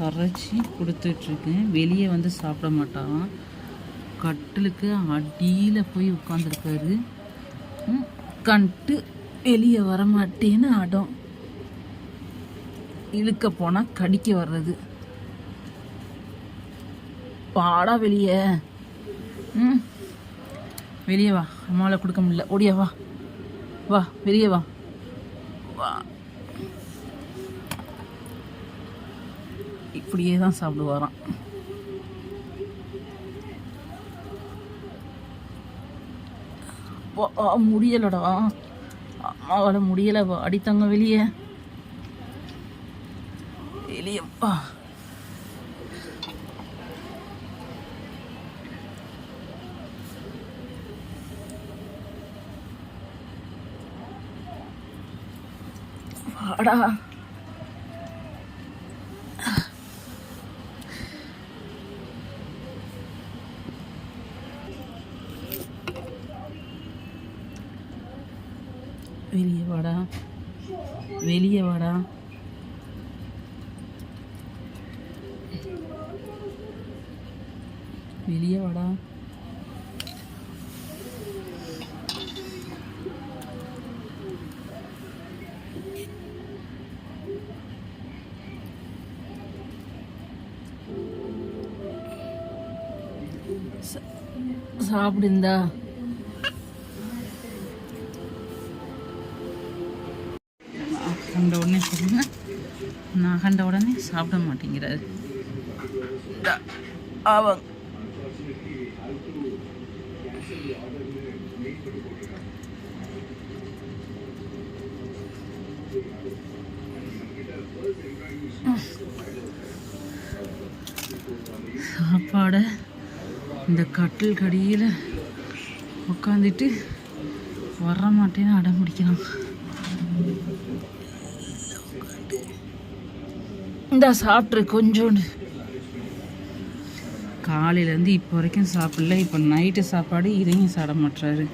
கரைச்சி கொடுத்துட்ருக்கேன். வெளியே வந்து சாப்பிட மாட்டான். கட்டிலுக்கு அடியில் போய் உட்காந்துருக்காரு கண்டு வெளியே வர மாட்டேன்னு அடம் இழுக்க போனால் கடிக்க வர்றது. பாடா வெளியே. ம் வெளியே வா. அம்மாவில் கொடுக்க முடியல. ஓடியா வா. வா வெளியே வா. வா. இப்படியே தான் சாப்பிடுவாராம். முடியலடா. அம்மாவால் முடியல. வா அடித்தாங்க வெளியே. வெளியப்பா வாடா. வெளியே வாடா. வெளியே வாடா. வெளியே வாடா. சாப்பிடுந்தா கண்ட உடனே சொல்லுங்க. நான் கண்ட உடனே சாப்பிட மாட்டேங்கிறாரு. அவங்க சாப்பாடை இந்த கட்டில் கடியில் உட்காந்துட்டு வர மாட்டேன்னு அடம் பிடிக்கிறான் இந்த சாப்பிட்ரு கொஞ்சோண்டு. காலையிலேருந்து இப்போ வரைக்கும் சாப்பிடல. இப்போ நைட்டு சாப்பாடு இதையும் சாப்பிட மாட்டுறாரு